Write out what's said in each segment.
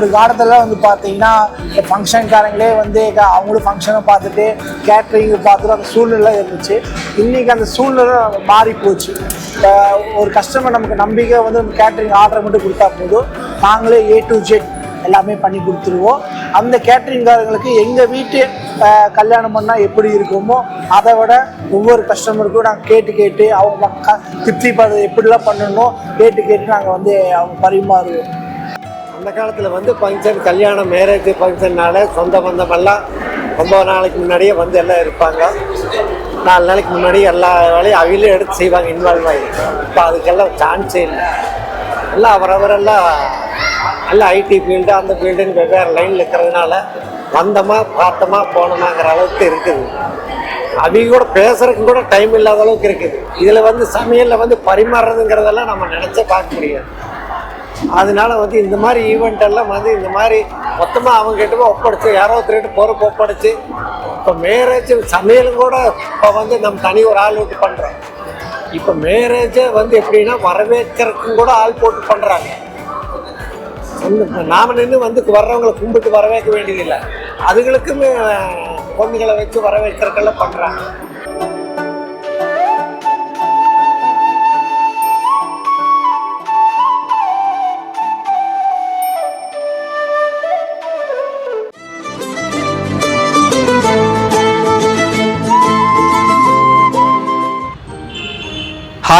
ஒரு காலத்தில் வந்து பார்த்தீங்கன்னா இந்த ஃபங்க்ஷன்காரங்களே வந்து அவங்களும் ஃபங்க்ஷனை பார்த்துட்டு கேட்ரிங் பார்த்துட்டு அந்த சூழ்நிலை இருந்துச்சு. இன்றைக்கி அந்த சூழ்நிலை மாறி போச்சு. ஒரு கஸ்டமர் நமக்கு நம்பிக்கை வந்து நம்ம கேட்ரிங் ஆர்டர் மட்டும் கொடுத்தா போதும். நாங்களே ஏ டு ஜெட் எல்லாமே பண்ணி கொடுத்துருவோம். அந்த கேட்ரிங்காரங்களுக்கு எங்கள் வீட்டு கல்யாணம் பண்ணால் எப்படி இருக்குமோ அதை விட ஒவ்வொரு கஸ்டமருக்கும் நாங்கள் கேட்டு கேட்டு அவங்க திருப்தி பண்ண எப்படிலாம் பண்ணணும் கேட்டு கேட்டு நாங்கள் வந்து அவங்க பரிமாறுவோம். அந்த காலத்தில் வந்து ஃபங்க்ஷன் கல்யாணம் மேரேஜ் ஃபங்க்ஷன்னால சொந்த பந்தமெல்லாம் ஒம்பது நாளைக்கு முன்னாடியே வந்து எல்லாம் இருப்பாங்க. நாலு நாளைக்கு முன்னாடி எல்லா வேலையும் அவங்களே எடுத்து செய்வாங்க இன்வால்வ் ஆகி. இப்போ அதுக்கெல்லாம் சான்ஸே இல்லை. எல்லாம் அவரவரெல்லாம் எல்லாம் ஐடி ஃபீல்டு அந்த ஃபீல்டுன்னு வெவ்வேறு லைனில் இருக்கிறதுனால வந்தோமா பார்த்தோமா போனோமாங்கிற அளவுக்கு இருக்குது. அவங்க கூட பேசுறதுக்கு கூட டைம் இல்லாத அளவுக்கு இருக்குது. இதில் வந்து சமையலில் வந்து பரிமாறுறதுங்கிறதெல்லாம் நம்ம நினச்சே பார்க்க முடியாது. அதனால வந்து இந்த மாதிரி ஈவெண்ட் எல்லாம் வந்து இந்த மாதிரி மொத்தமாக அவங்க கிட்ட ஒப்படைச்சு யாரோ ஒருத்தர்கிட்ட பொறுப்பு ஒப்படைச்சு இப்போ மேரேஜ் சமையலும் கூட இப்போ வந்து நம்ம தனி ஒரு ஆள் விட்டு பண்ணுறோம் இப்போ மேரேஜே வந்து எப்படின்னா வரவேற்கிறதுக்கும் கூட ஆள் போட்டு பண்ணுறாங்க நாம நின்று வந்து வர்றவங்களை கும்பிட்டு வரவேற்க வேண்டியதில்லை. அதுகளுக்குமே பொண்ணுகளை வச்சு வரவேற்கிறக்கெல்லாம் பண்ணுறாங்க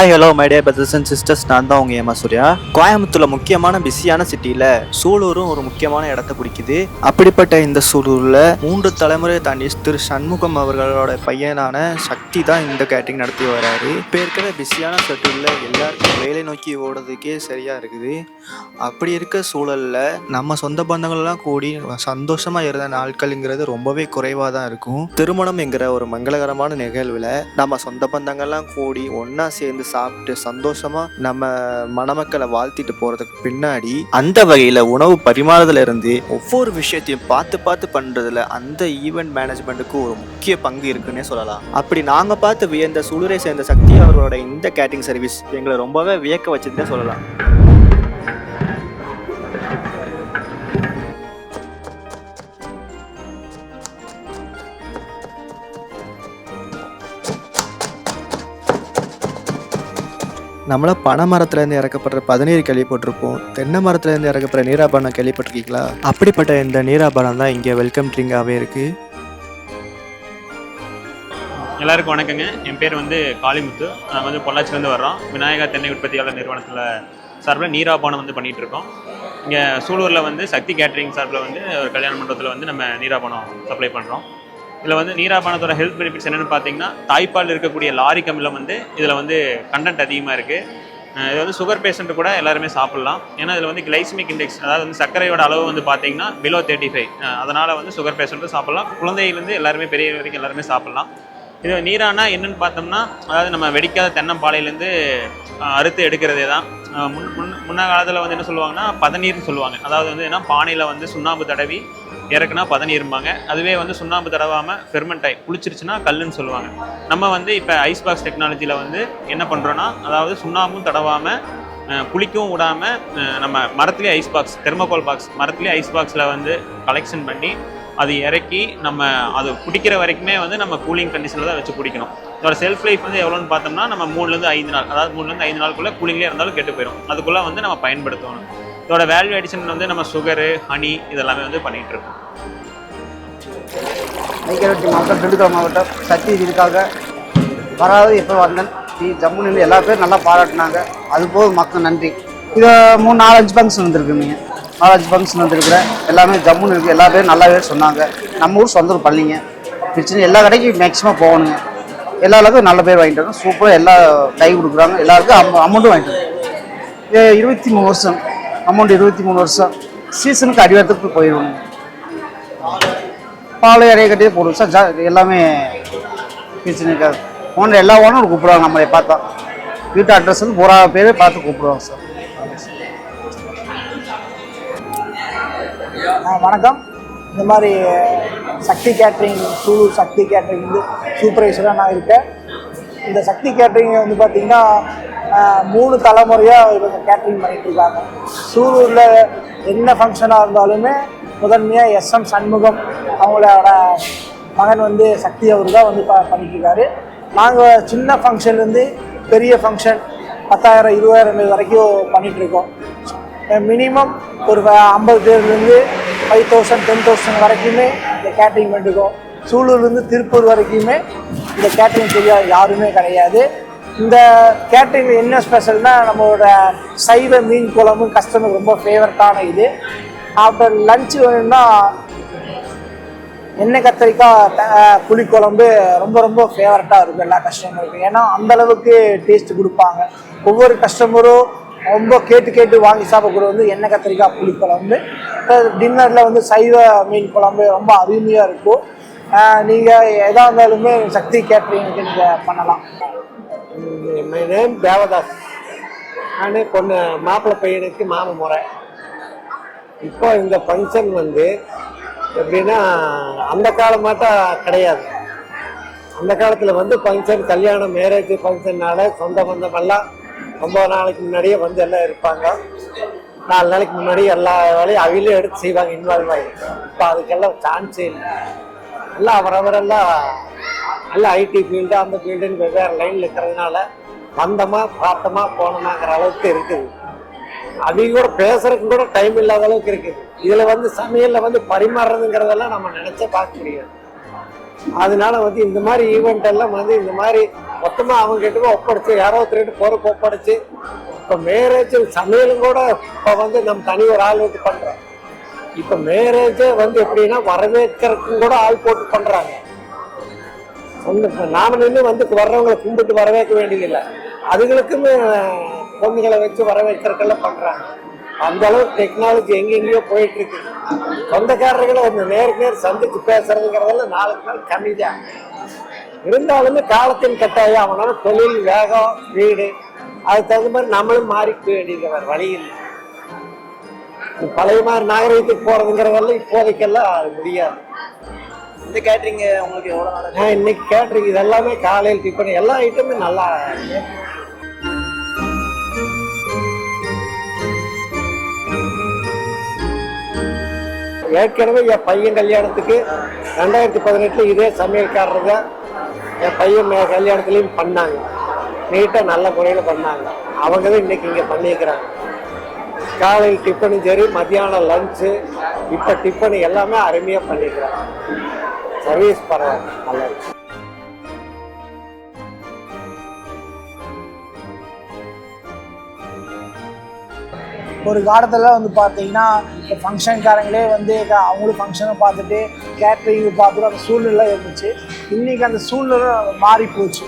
hi hello my dear brothers and sisters நான் தான் உங்கள் ஏமா சூர்யா. கோயம்புத்தூர்ல முக்கியமான பிஸியான சிட்டியில் சூலூரும் ஒரு முக்கியமான இடத்த பிடிக்குது. அப்படிப்பட்ட இந்த சூலூரில் மூன்று தலைமுறையை தாண்டி திரு சண்முகம் அவர்களோட பையனான சக்தி தான் இந்த கேட்டரிங் நடத்தி வராரு. இப்போ இருக்கிற பிஸியான ஷெட்யூலில் எல்லாருக்கும் வேலை நோக்கி ஓடுறதுக்கே சரியாக இருக்குது. அப்படி இருக்க சூழலில் நம்ம சொந்த பந்தங்கள்லாம் கூடி சந்தோஷமாக இருந்த நாட்கள்ங்கிறது ரொம்பவே குறைவாக தான் இருக்கும். திருமணம் என்கிற ஒரு மங்களகரமான நிகழ்வில் நம்ம சொந்த பந்தங்கள்லாம் கூடி ஒன்றா சேர்ந்து சாப்பிட்டு சந்தோஷமா நம்ம மணமக்களை வாழ்த்திட்டு போறதுக்கு பின்னாடி அந்த வகையில உணவு பரிமாறுதல இருந்து ஒவ்வொரு விஷயத்தையும் பார்த்து பார்த்து பண்றதுல அந்த ஈவெண்ட் மேனேஜ்மெண்ட்டுக்கு ஒரு முக்கிய பங்கு இருக்குன்னே சொல்லலாம். அப்படி நாங்க பார்த்து வியந்த சுளுரை சேர்ந்த சக்தி அவர்களோட இந்த கேட்டிங் சர்வீஸ் எங்களை ரொம்பவே வியக்க வச்சதுன்னே சொல்லலாம். நம்மள பனை மரத்துலேருந்து இறக்கப்படுற பதநீர் கேள்விப்பட்டிருப்போம். தென்னை மரத்துலேருந்து இறக்கப்படுற நீராபானம் கேள்விப்பட்டிருக்கீங்களா? அப்படிப்பட்ட இந்த நீராபானம் தான் இங்கே வெல்கம் ட்ரிங்காகவே இருக்குது எல்லாருக்கும் வணக்கங்க. என் பேர் வந்து காளிமுத்து. நாங்கள் வந்து பொள்ளாச்சிலேருந்து வர்றோம். விநாயகா தென்னை உற்பத்தியாளர் நிறுவனத்தில் சார்பில் நீராபானம் வந்து பண்ணிகிட்டு இருக்கோம் இங்கே சூலூரில் வந்து சக்தி கேட்ரிங் சார்பில் வந்து ஒரு கல்யாண மண்டபத்தில் வந்து நம்ம நீராபானம் சப்ளை பண்ணுறோம். இதில் வந்து நீராபானத்தோட ஹெல்த் பெனிஃபிட்ஸ் என்னென்னு பார்த்தீங்கன்னா தாய்ப்பால் இருக்கக்கூடிய லாரிக் அமிலம் வந்து இதில் வந்து கண்டென்ட் அதிகமாக இருக்குது இது வந்து சுகர் பேஷண்ட் கூட எல்லாருமே சாப்பிட்லாம். ஏன்னா இதில் வந்து கிளைசிமிக் இண்டெக்ஸ் அதாவது வந்து சர்க்கரையோட அளவு வந்து பார்த்தீங்கன்னா பிலோ தேர்ட்டி ஃபைவ் அதனால் வந்து சுகர் பேஷண்ட்டும் சாப்பிட்லாம். குழந்தையிலேருந்து எல்லாருமே பெரிய வரைக்கும் எல்லாருமே சாப்பிட்லாம். இது நீரானா என்னென்னு பார்த்தோம்னா அதாவது நம்ம வெடிக்காத தென்னம்பாலையிலேருந்து அறுத்து எடுக்கிறதே தான். முன் முன் முன்ன காலத்தில் வந்து என்ன சொல்லுவாங்கன்னா பதநீர்னு சொல்லுவாங்க. அதாவது வந்து என்ன பானையில் வந்து சுண்ணாம்பு தடவி இறக்குனா பதநீரும்பாங்க. அதுவே வந்து சுண்ணாம்பு தடவாமல் ஃபெர்மெண்ட் ஆகி குளிச்சிருச்சுன்னா கல்லுன்னு சொல்லுவாங்க. நம்ம வந்து இப்போ ஐஸ் பாக்ஸ் டெக்னாலஜியில் வந்து என்ன பண்ணுறோன்னா அதாவது சுண்ணாம்பும் தடவாமல் குளிக்கவும் விடாமல் நம்ம மரத்துலேயே ஐஸ் பாக்ஸ் தெர்மோகோல் பாக்ஸ் மரத்துலேயே ஐஸ் பாக்ஸில் வந்து கலெக்ஷன் பண்ணி அது இறக்கி நம்ம அது குடிக்கிற வரைக்குமே வந்து நம்ம கூலிங் கண்டிஷனில் தான் வச்சு குடிக்கணும். இதோட செல்ஃப் லைஃப் வந்து எவ்வளோன்னு பார்த்தோம்னா நம்ம மூணுலேருந்து ஐந்து நாள் அதாவது மூணுலேருந்து ஐந்து நாளுக்குள்ளே கூலிங்லேயே இருந்தாலும் கெட்டு போயிடும் அதுக்குள்ளே வந்து நம்ம பயன்படுத்தணும். இதோட வேல்யூ அடிஷன் வந்து நம்ம சுகரு ஹனி இதெல்லாமே வந்து பண்ணிகிட்டு இருக்கோம். ஐக்கியவட்டி மாவட்டம் திண்டுக்கல் மாவட்டம் சக்தி இதுக்காக வராது எப்போ வந்தேன் நீ ஜம்மு நின்று எல்லா பேரும் நல்லா பாராட்டினாங்க. அது போக மக்கள் நன்றி. இதை மூணு நாலஞ்சு ஃபங்க்ஷன் வந்துருக்கு நீங்கள் நாலஞ்சு ஃபங்க்ஷன் வந்துருக்குறேன். எல்லாமே ஜம்முன்னு இருக்குது எல்லா பேரும் நல்லாவே சொன்னாங்க. நம்ம ஊர் சொந்த ஊர் பள்ளிங்க. பிரச்சனை எல்லா கடைக்கும் மேக்ஸிமம் போகணுங்க. எல்லா அளவுக்கும் நல்ல பேர் வாங்கிட்டு வரோம். சூப்பராக எல்லா கை கொடுக்குறாங்க. எல்லாருக்கும் அமௌ அமௌண்ட்டும் வாங்கிட்டு வரோம். இது இருபத்தி மூணு வருஷம். அமௌண்ட் இருபத்தி மூணு வருஷம். சீசனுக்கு அடிவாரத்துக்கு போயிடுவோம். பால் இறைய கட்டியே போடுவோம். சார் ஜா எல்லாமே பிரச்சனை இருக்காது. ஓனர் எல்லா ஓனரும் கூப்பிடுவாங்க. நம்மளை பார்த்தா. வீட்டு அட்ரஸ் வந்து பூரா பேரே பார்த்து கூப்பிடுவாங்க சார். வணக்கம். இந்த மாதிரி சக்தி கேட்ரிங் சூலூர் சக்தி கேட்ரிங் வந்து சூப்பர்வைசராக நான் இருக்கேன். இந்த சக்தி கேட்ரிங்கை வந்து பார்த்திங்கன்னா மூணு தலைமுறையாக இவங்க கேட்ரிங் பண்ணிட்டு இருக்காங்க. சூலூரில் என்ன ஃபங்க்ஷனாக இருந்தாலுமே முதன்மையாக எஸ்எம் சண்முகம் அவங்களோட மகன் வந்து சக்தி அவர் தான் வந்து ப- பண்ணிட்டு நாங்கள் சின்ன ஃபங்க்ஷன்லேருந்து பெரிய ஃபங்க்ஷன் பத்தாயிரம் இருபதாயிரம் பேர் வரைக்கும் பண்ணிகிட்ருக்கோம் இருக்கோம். மினிமம் ஒரு ஐம்பது பேர்லேருந்து ஃபைவ் தௌசண்ட் டென் தௌசண்ட் வரைக்குமே இந்த கேட்ரிங் பண்ணிருக்கோம் சூலூர்லேருந்து திருப்பூர் வரைக்குமே இந்த கேட்ரிங் தெரியாத யாருமே கிடையாது. இந்த கேட்ரிங் என்ன ஸ்பெஷல்னா நம்மளோட சைவ மீன் குழம்பு கஸ்டமருக்கு ரொம்ப ஃபேவரட்டான இது. ஆஃப்டர் லஞ்சு வேணும்னா எண்ணெய் கத்திரிக்காய் புளிக்குழம்பு ரொம்ப ரொம்ப ஃபேவரட்டாக இருக்கும் எல்லா கஸ்டமருக்கும் ஏன்னா அந்த அளவுக்கு டேஸ்ட் கொடுப்பாங்க. ஒவ்வொரு கஸ்டமரும் ரொம்ப கேட்டு கேட்டு வாங்கி சாப்பிடக்கூடிய வந்து எண்ணெய் கத்திரிக்காய் புளிக்குழம்பு. டின்னரில் வந்து சைவ மீன் குழம்பு ரொம்ப அருமையாக இருக்கும். நீங்கள் எதாக இருந்தாலுமே சக்தி கேட்ரிங்க்கு நீங்கள் பண்ணலாம். மை நேம் தேவதாஸ் நான் பொண்ணு மாப்பிள்ளை பையனுக்கு மாம முறை. இப்போ இந்த ஃபங்க்ஷன் வந்து எப்படின்னா அந்த காலம் மாட்டம் கிடையாது. அந்த காலத்தில் வந்து ஃபங்க்ஷன் கல்யாணம் மேரேஜ் ஃபங்க்ஷன்னால சொந்த பந்தமெல்லாம் ஒம்பது நாளைக்கு முன்னாடியே வந்து எல்லாம் இருப்பாங்க. நாலு நாளைக்கு முன்னாடி எல்லா வேலையும் அவையிலே எடுத்து செய்வாங்க இன்வால்வ் ஆகி. இப்போ அதுக்கெல்லாம் சான்ஸே இல்லை. எல்லாம் அவரவரெல்லாம் எல்லாம் ஐடி ஃபீல்டு அந்த ஃபீல்டுன்னு வெவ்வேறு லைனில் இருக்கிறதுனால வந்தோமா பார்த்தோமா போனோமாங்கிற அளவுக்கு இருக்குது. அவங்க கூட பேசுறதுக்கு கூட டைம் இல்லாத அளவுக்கு இருக்குது. இதில் வந்து சமையலில் வந்து பரிமாறுறதுங்கிறதெல்லாம் நம்ம நினைச்சே பார்க்க முடியாது. அதனால வந்து இந்த மாதிரி ஈவெண்ட் எல்லாம் வந்து இந்த மாதிரி மொத்தமாக அவங்க கிட்ட ஒப்படைச்சு யாரோ திருட்டு பொறுப்பு ஒப்படைச்சு இப்போ மேரேஜ் சமையலும் கூட இப்போ வந்து நம்ம தனி ஒரு ஆள் வச்சு பண்ணுறோம் இப்ப மேரேஜே வந்து எப்படின்னா வரவேற்கிறதுக்கும் கூட ஆள் போட்டு பண்றாங்க. நாம நின்று வந்து வர்றவங்களை கும்பிட்டு வரவேற்க வேண்டியதில்லை. அதுகளுக்குமே பொண்ணுகளை வச்சு வரவேற்கிறதுக்கெல்லாம் பண்றாங்க. அந்த அளவுக்கு டெக்னாலஜி எங்கெங்கேயோ போயிட்டு இருக்கு சொந்தக்காரர்களை வந்து நேருக்கு நேர் சந்திச்சு பேசுறதுங்கிறதெல்லாம் நாளுக்கு நாள் கம்மி தான் இருந்தாலுமே காலத்தின் கட்டாயம் அவனால தொழில் வேகம் வீடு அதுக்கு தகுந்த மாதிரி நம்மளும் மாறிக்க வேண்டியது வேற வழி இல்லை. பழைய மாதிரி நாகரிகத்துக்கு போறதுங்கிறதெல்லாம் இப்போதைக்கெல்லாம் அது முடியாது. இந்த கேட்ரிங் உங்களுக்கு எவ்வளோ நாள் இன்னைக்கு கேட்டரிங் இது எல்லாமே காலையில் டிஃபன் எல்லா ஐட்டமும் நல்லா ஏற்கனவே என் பையன் கல்யாணத்துக்கு ரெண்டாயிரத்தி பதினெட்டுல இதே சமையல்காரர் தான். என் பையன் கல்யாணத்துலயும் பண்ணாங்க. நீட்டாக நல்ல முறையில் பண்ணாங்க. அவங்க தான் இன்னைக்கு இங்கே பண்ணியிருக்கிறாங்க. காலையில் டிஃபனும் சரி மத்தியானம் லஞ்சு இப்போ டிஃபன் எல்லாமே அருமையாக பண்ணியிருக்கிறாங்க சர்வீஸ் பரவாயில்ல நல்லா இருக்கு. ஒரு காலத்தில் வந்து பார்த்தீங்கன்னா இப்போ ஃபங்க்ஷன்காரங்களே வந்து அவங்களும் ஃபங்க்ஷனை பார்த்துட்டு கேட்ரிங் பார்த்துட்டு அந்த சூழ்நிலை இருந்துச்சு. இன்றைக்கி அந்த சூழ்நிலை மாறி போச்சு.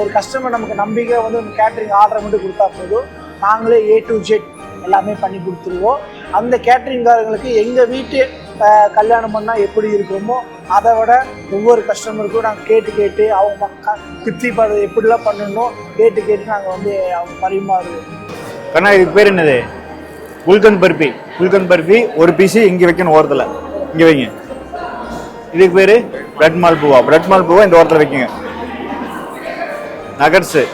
ஒரு கஸ்டமர் நமக்கு நம்பிக்கை வந்து கேட்ரிங் ஆர்டர் மட்டும் கொடுத்தா போதும். நாங்களே ஏ டு ஜெட் எல்லாமே பண்ணி கொடுத்துருவோம். அந்த கேட்ரிங்காரங்களுக்கு எங்கள் வீட்டு கல்யாணம் பண்ணால் எப்படி இருக்குமோ அதை விட ஒவ்வொரு கஸ்டமருக்கும் நாங்கள் கேட்டு கேட்டு அவங்க மக்க- திருப்தி படுறது எப்படிலாம் பண்ணணும் கேட்டு கேட்டு நாங்கள் வந்து அவங்க பரிமாறுவோம். கண்ணா இதுக்கு பேர் என்னது? குல்கன் பர்பி. குல்கன் பர்பி ஒரு பீஸு இங்கே வைக்கணும் ஓரத்தில். இங்கே வைங்க. இதுக்கு பேர் பிரெட் மால்பூவா பிரெட் மால்பூவா இந்த ஓரத்தில் வைக்குங்க. நகட்ஸு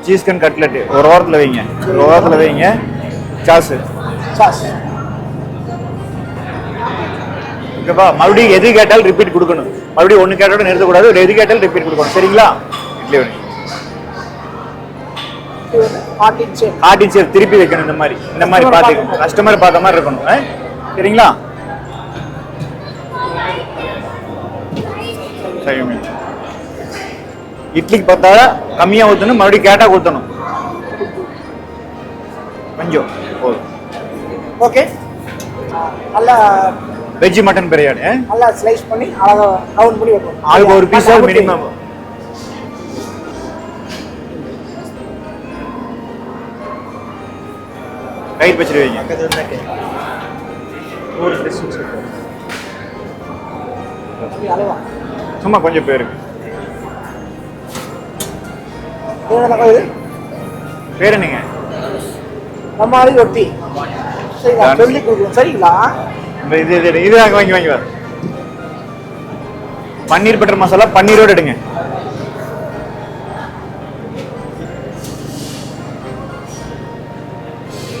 சீஸ் கன் கட்லெட்டு ஒரு ஓரத்தில் வைங்க. ஒரு ஓரத்தில் வைங்க. சாஸு சாஸ் ஓகேப்பா மறுபடியும் எது கேட்டாலும் ரிப்பீட் கொடுக்கணும். மறுபடியும் ஒன்று கேட்டாலும் நிறுத்தக்கூடாது ஒரு எது கேட்டாலும் ரிப்பீட் கொடுக்கணும். சரிங்களா? இட்லி ஷேப் ஆர்டின் சேர் திருப்பி வைக்கணும் இந்த மாதிரி. இந்த மாதிரி Customer பார்த்து பார்க்க கஸ்டமர் பார்த்த மாதிரி இருக்கணும்? சரிங்களா. இட்லிக்கு பார்த்தா கம்மியாக ஊற்றணும் மறுபடியும் கேட்டால் ஊற்றணும் கொஞ்சம் போதும் ஓகே. நல்லா வெஜ்ஜு மட்டன் பிரியாணி? நல்லா ஸ்லைஸ் பண்ணி அழகா ரவுண்ட் பண்ணி வைக்கணும் ஆளுக்கு ஒரு பீஸ் மினிமம் தயிர் பச்சடி வைங்க. அப்படி அளவா? சும்மா கொஞ்சம் பேருக்கு பேர் என்னங்க? நம்ம அழகி சரிங்களா? சொல்லி கொடுக்குறோம் சரிங்களா? இது இது இது. வாங்க வாங்கி வாங்கி பன்னீர் பட்டர் மசாலா பன்னீரோடு எடுங்க.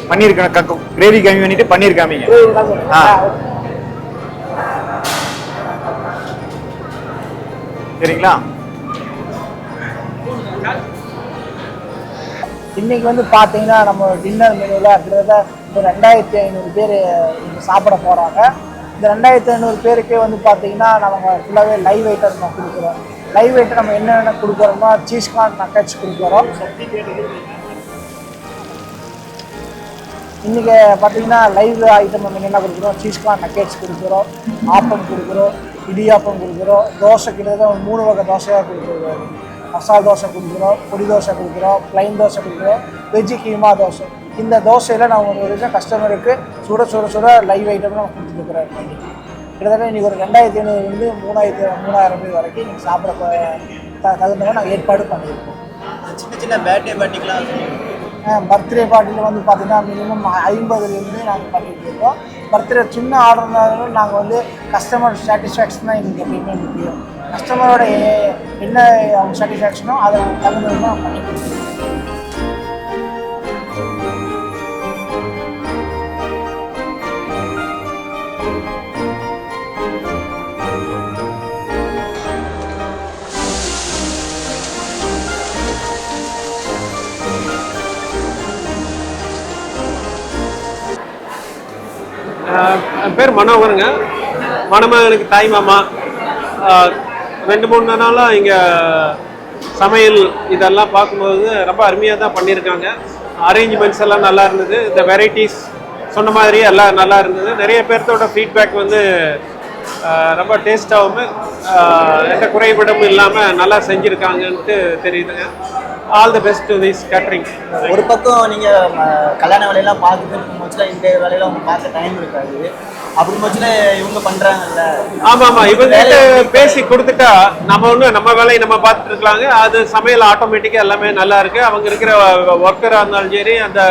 பன்னீர் கிரேவி கம்மி பண்ணிட்டு பன்னீர் காமிங்க. ஆ. சரிங்களா? இன்னைக்கு வந்து பார்த்தீங்கன்னா நம்ம டின்னர் மெனுவில் கிட்டத்தட்ட ஒரு ரெண்டாயிரத்தி ஐநூறு பேர் சாப்பிட போகிறாங்க இந்த ரெண்டாயிரத்தி ஐநூறு பேருக்கே வந்து பார்த்தீங்கன்னா நம்ம ஃபுல்லாகவே லைவ் ஐட்டம் நம்ம கொடுக்குறோம். லைவ் ஐட்டம் நம்ம என்னென்ன கொடுக்குறோமோ சீஸ் கார்ன் நக்கட்ஸ் கொடுக்குறோம். இன்றைக்கி பார்த்தீங்கன்னா லைவ் ஐட்டம் நம்ம என்ன கொடுக்குறோம்? சீஸ் கார்ன் நக்கெட்ஸ் கொடுக்குறோம். ஆப்பம் கொடுக்குறோம். இடியாப்பம் கொடுக்குறோம். தோசை கிட்டத்தட்ட மூணு வகை தோசையாக கொடுக்குறோம் மசால் தோசை கொடுக்குறோம் பொடி தோசை கொடுக்குறோம் ப்ளைன் தோசை கொடுக்குறோம் வெஜ்ஜு கீமா தோசை. இந்த தோசையில் நான் ஒரு விஷயம் கஸ்டமருக்கு சுட சுட சுட லைவ் ஐட்டம் நம்ம கொடுத்துருக்குறேன் கிட்டத்தட்ட இன்றைக்கி ஒரு ரெண்டாயிரத்தி ஐநூறுலேருந்து மூணாயிரத்தி மூணாயிரம் பேர் வரைக்கும் நீங்கள் சாப்பிட ப- த- தகுந்த மாதிரி நாங்கள் ஏற்பாடு பண்ணியிருக்கோம். சின்ன சின்ன பேர்த்டே பார்ட்டிக்கெலாம் பர்த்டே பார்ட்டியில் வந்து பார்த்தீங்கன்னா மினிமம் ஐம்பதுலேருந்து நாங்கள் பண்ணிட்டு இருக்கோம். பர்த்டே சின்ன ஆர்டர் இருந்தாலும் நாங்கள் வந்து கஸ்டமர் சாட்டிஸ்ஃபேக்ஷன் தான் எங்களுக்கு எப்பயுமே முக்கியம். கஸ்டமரோட என்ன அவங்க சாட்டிஸ்ஃபேக்ஷனோ அதை தகுந்த தான் பேர் மனோகருங்க. மணமகனுக்கு தாய் மாமா. ரெண்டு மூணு நாளாக இங்கே சமையல் இதெல்லாம் பார்க்கும்போது ரொம்ப அருமையாக தான் பண்ணியிருக்காங்க. அரேஞ்ச்மெண்ட்ஸ் எல்லாம் நல்லா இருந்தது. இந்த வெரைட்டிஸ் சொன்ன மாதிரி எல்லாம் நல்லா இருந்தது. நிறைய பேர்த்தோட ஃபீட்பேக் வந்து ரொம்ப டேஸ்ட்டாகவும் எந்த குறைபடமும் இல்லாமல் நல்லா செஞ்சுருக்காங்கன்ட்டு தெரியுதுங்க. All the best to this catering ஒரு பக்கம் நீங்கள் கல்யாண வேலையெல்லாம் பார்த்துட்டு இருக்கும்போதுல இந்த வேலையெல்லாம் உங்களுக்கு பார்க்க டைம் இருக்காது. அப்படி போச்சுல இவங்க பண்றாங்கல்ல. ஆமா ஆமா. இவங்க பேசி கொடுத்துட்டா நம்ம ஒண்ணு நம்ம வேலையை நம்ம பார்த்துட்டு இருக்கலாங்க. அது சமையல் ஆட்டோமேட்டிக்கா எல்லாமே நல்லா இருக்கு. அவங்க இருக்கிற ஒர்க்கரா இருந்தாலும் சரி அந்த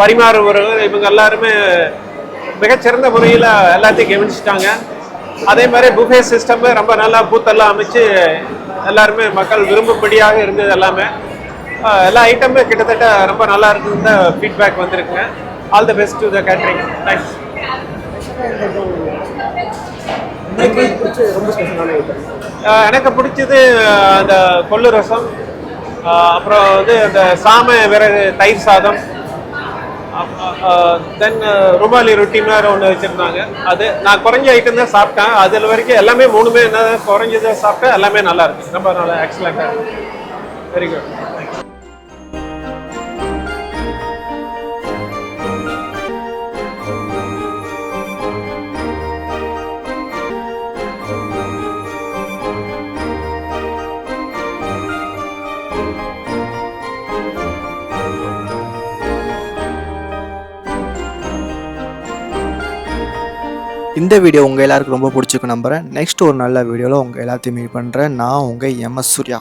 பரிமாறுபவர்கள் இவங்க எல்லாருமே மிகச்சிறந்த முறையில் எல்லாத்தையும் கவனிச்சிட்டாங்க. அதே மாதிரி புஃபே சிஸ்டம் ரொம்ப நல்லா பூத்தெல்லாம் அமைச்சு எல்லாருமே மக்கள் விரும்பும்படியாக இருந்தது எல்லாமே. எல்லா ஐட்டமுமே கிட்டத்தட்ட ரொம்ப நல்லா இருக்குன்னு ஃபீட்பேக் வந்திருக்குங்க. All the best to the catering thanks எனக்கு பிடிச்சது அந்த கொள்ளு ரசம் அப்புறம் வந்து அந்த சாம விறகு தயிர் சாதம் தென் ருமாலி ரொட்டி மாதிரி ஒன்று வச்சுருந்தாங்க. அது நான் குறைஞ்ச ஐட்டம் தான் சாப்பிட்டேன். அதில் வரைக்கும் எல்லாமே மூணுமே என்ன குறைஞ்சதை சாப்பிட்டேன் எல்லாமே நல்லா இருக்கு. ரொம்ப நல்லா எக்ஸலண்ட்டாக வெரி குட் இந்த வீடியோ உங்கள் எல்லாருக்கும் ரொம்ப பிடிச்சிருக்கு நம்புகிறேன் நெக்ஸ்ட் ஒரு நல்ல வீடியோவில் உங்கள் எல்லாத்தையும் மீட் பண்ணுறேன் நான் உங்கள் எம்எஸ் சூர்யா.